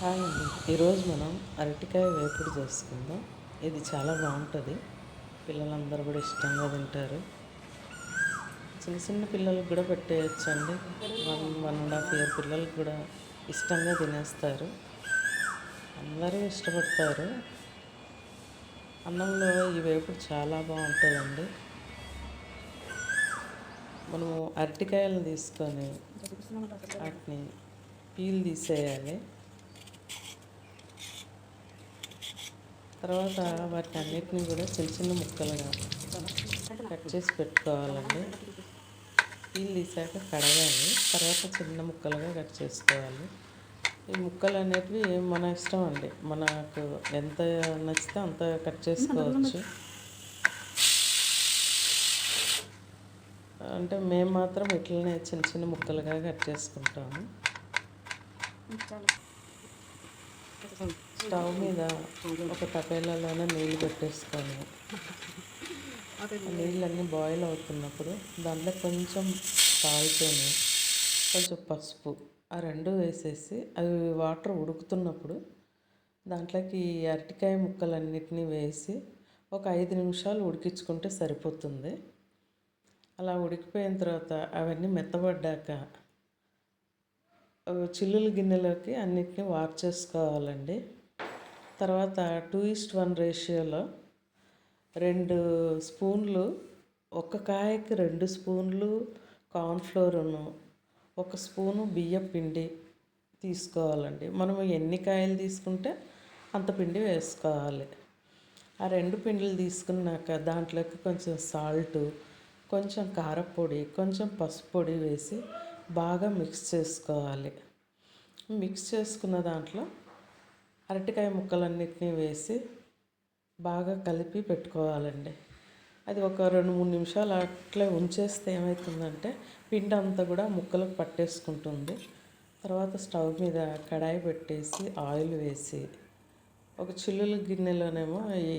Hi అండి. ఈరోజు మనం అరటికాయ వేపుడు చేసుకుందాం. ఇది చాలా బాగుంటుంది. పిల్లలందరూ కూడా ఇష్టంగా తింటారు. చిన్న చిన్న పిల్లలకు కూడా పెట్టేయచ్చండి. One one and half year పిల్లలకు కూడా ఇష్టంగా తినేస్తారు. అందరూ ఇష్టపడతారు. అన్నంలో ఈ వేపుడు చాలా బాగుంటుందండి. మనము అరటికాయలను తీసుకొని వాటిని పీల్ తీసేయాలి. తర్వాత వాటి అన్నిటిని కూడా చిన్న చిన్న ముక్కలుగా కట్ చేసి పెట్టుకోవాలండి. వీళ్ళు తీసాక కడగాలి. తర్వాత చిన్న ముక్కలుగా కట్ చేసుకోవాలి. ఈ ముక్కలు అనేటివి మన ఇష్టం అండి. మనకు ఎంత నచ్చితే అంత కట్ చేసుకోవచ్చు. అంటే మేము మాత్రం ఇట్లనే చిన్న చిన్న ముక్కలుగా కట్ చేసుకుంటాము. స్టవ్ మీద ఒక తపేలాలోనే నీళ్ళు పెట్టేసుకొని నీళ్ళన్నీ బాయిల్ అవుతున్నప్పుడు దాంట్లో కొంచెం సాల్ట్ని కొంచెం పసుపు ఆ రెండు వేసేసి అవి వాటర్ ఉడుకుతున్నప్పుడు దాంట్లోకి అరటికాయ ముక్కలన్నిటినీ వేసి ఒక ఐదు నిమిషాలు ఉడికించుకుంటే సరిపోతుంది. అలా ఉడికిపోయిన తర్వాత అవన్నీ మెత్తబడ్డాక చిల్లుల గిన్నెలోకి అన్నిటినీ వార్చేసుకోవాలండి. తర్వాత టూ ఈస్ట్ వన్ రేషియోలో రెండు స్పూన్లు ఒక కాయకి రెండు స్పూన్లు కార్న్ఫ్లోరును ఒక స్పూను బియ్యం పిండి తీసుకోవాలండి. మనం ఎన్ని కాయలు తీసుకుంటే అంత పిండి వేసుకోవాలి. ఆ రెండు పిండిలు తీసుకున్నాక దాంట్లోకి కొంచెం సాల్ట్ కొంచెం కారపొడి కొంచెం పసుపు పొడి వేసి బాగా మిక్స్ చేసుకోవాలి. మిక్స్ చేసుకున్న దాంట్లో అరటికాయ ముక్కలన్నిటినీ వేసి బాగా కలిపి పెట్టుకోవాలండి. అది ఒక రెండు మూడు నిమిషాలు అట్లే ఉంచేస్తే ఏమవుతుందంటే పిండి అంతా కూడా ముక్కలకు పట్టేసుకుంటుంది. తర్వాత స్టవ్ మీద కడాయి పెట్టేసి ఆయిల్ వేసి ఒక చిల్లుల గిన్నెలోనేమో ఈ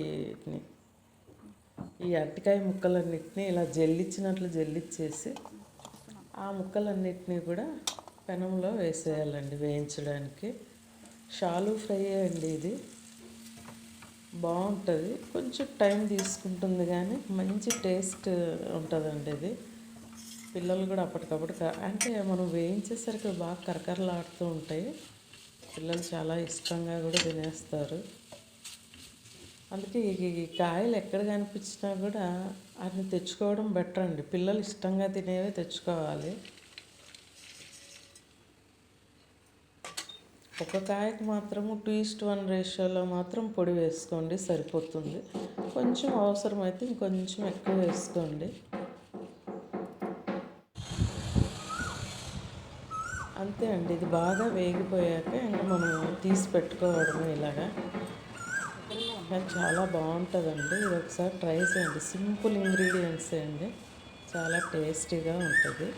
ఈ అరటికాయ ముక్కలన్నిటిని ఇలా జల్లిచ్చినట్లు జల్లిచ్చేసి ఆ ముక్కలన్నిటినీ కూడా పెనంలో వేసేయాలండి వేయించడానికి. షాలు ఫ్రై అండి ఇది. బాగుంటుంది. కొంచెం టైం తీసుకుంటుంది కానీ మంచి టేస్ట్ ఉంటుందండి ఇది. పిల్లలు కూడా అప్పటికప్పుడు అంటే మనం వేయించేసరికి బాగా కరకరలాడుతూ ఉంటాయి. పిల్లలు చాలా ఇష్టంగా కూడా తినేస్తారు. అందుకే ఈ కాయలు ఎక్కడ కనిపించినా కూడా అన్ని తెచ్చుకోవడం బెటర్ అండి. పిల్లలు ఇష్టంగా తినేవి తెచ్చుకోవాలి. ఒక కాయకు మాత్రము టూ ఈస్ట్ వన్ రేషియోలో మాత్రం పొడి వేసుకోండి సరిపోతుంది. కొంచెం అవసరమైతే ఇంకొంచెం ఎక్కువ వేసుకోండి. అంతే అండి ఇది బాగా వేగిపోయాక ఇంకా మనం తీసి పెట్టుకోవడము ఇలాగా. చాలా బాగుంటుందండి. ఇది ఒకసారి ట్రై చేయండి. సింపుల్ ఇంగ్రీడియంట్స్ అండి. చాలా టేస్టీగా ఉంటుంది.